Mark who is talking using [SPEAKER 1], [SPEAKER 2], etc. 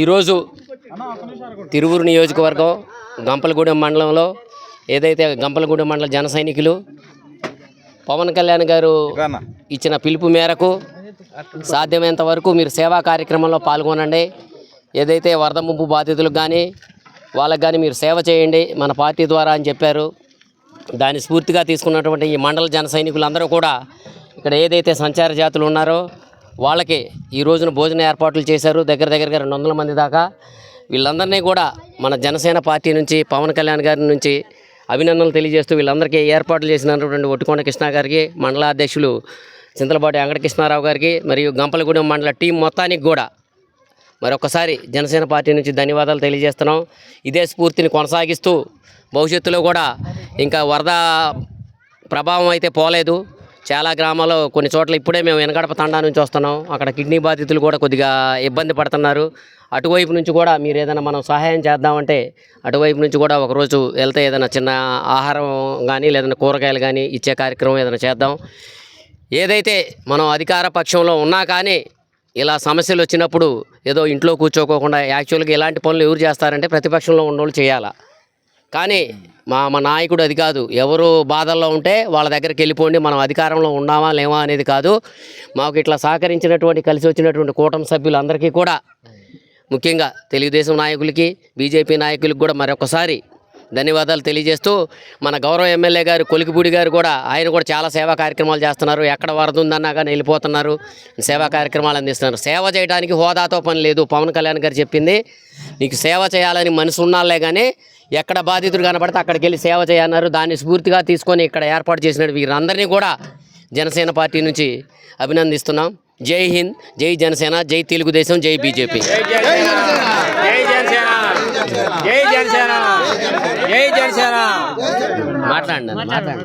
[SPEAKER 1] ఈరోజు తిరువురు నియోజకవర్గం గంపలగూడెం మండలంలో ఏదైతే గంపలగూడెం మండల జన సైనికులు పవన్ కళ్యాణ్ గారు ఇచ్చిన పిలుపు మేరకు సాధ్యమైనంత వరకు మీరు సేవా కార్యక్రమంలో పాల్గొనండి. ఏదైతే వరద ముంపు బాధితులకు కానీ వాళ్ళకి కానీ మీరు సేవ చేయండి. మన పార్టీ ద్వారా అని చెప్పారు. దాన్ని స్ఫూర్తిగా తీసుకున్నటువంటి ఈ మండల జన సైనికులందరూ కూడా ఇక్కడ ఏదైతే సంచార జాతులు ఉన్నారో వాళ్ళకి ఈ రోజున భోజన ఏర్పాట్లు చేశారు. దగ్గర దగ్గరగా రెండు వందల మంది దాకా. వీళ్ళందరినీ కూడా మన జనసేన పార్టీ నుంచి పవన్ కళ్యాణ్ గారి నుంచి అభినందనలు తెలియజేస్తూ వీళ్ళందరికీ ఏర్పాట్లు చేసినటువంటి ఒట్టుకొండ కృష్ణ గారికి మండల అధ్యక్షులు చింతలపాటి వెంకటకృష్ణారావు గారికి మరియు గంపలగూడెం మండల టీం మొత్తానికి కూడా మరొకసారి జనసేన పార్టీ నుంచి ధన్యవాదాలు తెలియజేస్తున్నాం. ఇదే స్ఫూర్తిని కొనసాగిస్తూ భవిష్యత్తులో కూడా ఇంకా వరద ప్రభావం అయితే పోలేదు. చాలా గ్రామాల్లో కొన్ని చోట్ల ఇప్పుడే మేము వెనకడప తండా నుంచి వస్తున్నాం. అక్కడ కిడ్నీ బాధితులు కూడా కొద్దిగా ఇబ్బంది పడుతున్నారు. అటువైపు నుంచి కూడా మీరు ఏదైనా మనం సహాయం చేద్దామంటే అటువైపు నుంచి కూడా ఒకరోజు వెళ్తే ఏదైనా చిన్న ఆహారం కానీ లేదన్నా కూరగాయలు కానీ ఇచ్చే కార్యక్రమం ఏదైనా చేద్దాం. ఏదైతే మనం అధికార పక్షంలో ఉన్నా కానీ ఇలా సమస్యలు వచ్చినప్పుడు ఏదో ఇంట్లో కూర్చోకోకుండా యాక్చువల్గా ఇలాంటి పనులు ఎవరు చేస్తారంటే ప్రతిపక్షంలో ఉన్నోళ్ళు చేయాలా? కానీ మా మా నాయకుడు అది కాదు. ఎవరు బాధల్లో ఉంటే వాళ్ళ దగ్గరికి వెళ్ళిపోండి మనం అధికారంలో ఉన్నామా లేవా అనేది కాదు. మాకు ఇట్లా సహకరించినటువంటి కలిసి వచ్చినటువంటి కూటమి సభ్యులందరికీ కూడా ముఖ్యంగా తెలుగుదేశం నాయకులకి బీజేపీ నాయకులకు కూడా మరొకసారి ధన్యవాదాలు తెలియజేస్తూ మన గౌరవ ఎమ్మెల్యే గారు కొలికిపూడి గారు కూడా ఆయన కూడా చాలా సేవా కార్యక్రమాలు చేస్తున్నారు. ఎక్కడ వరద ఉందన్నా కానీ వెళ్ళిపోతున్నారు. సేవా కార్యక్రమాలు అందిస్తున్నారు. సేవ చేయడానికి హోదాతో పని లేదు. పవన్ కళ్యాణ్ గారు చెప్పింది నీకు సేవ చేయాలని మనసు ఉన్నాలే కానీ ఎక్కడ బాధితుడు కనపడితే అక్కడికి వెళ్ళి సేవ చేయన్నారు. దాన్ని స్ఫూర్తిగా తీసుకొని ఇక్కడ ఏర్పాటు చేసిన వీరందరినీ కూడా జనసేన పార్టీ నుంచి అభినందిస్తున్నాం. జై హింద్ జై జనసేన జై తెలుగుదేశం జై బీజేపీ.
[SPEAKER 2] జై జనసేన. జై జనసేన. జై జనసేన.
[SPEAKER 1] మాట్లాడండి మాట్లాడండి.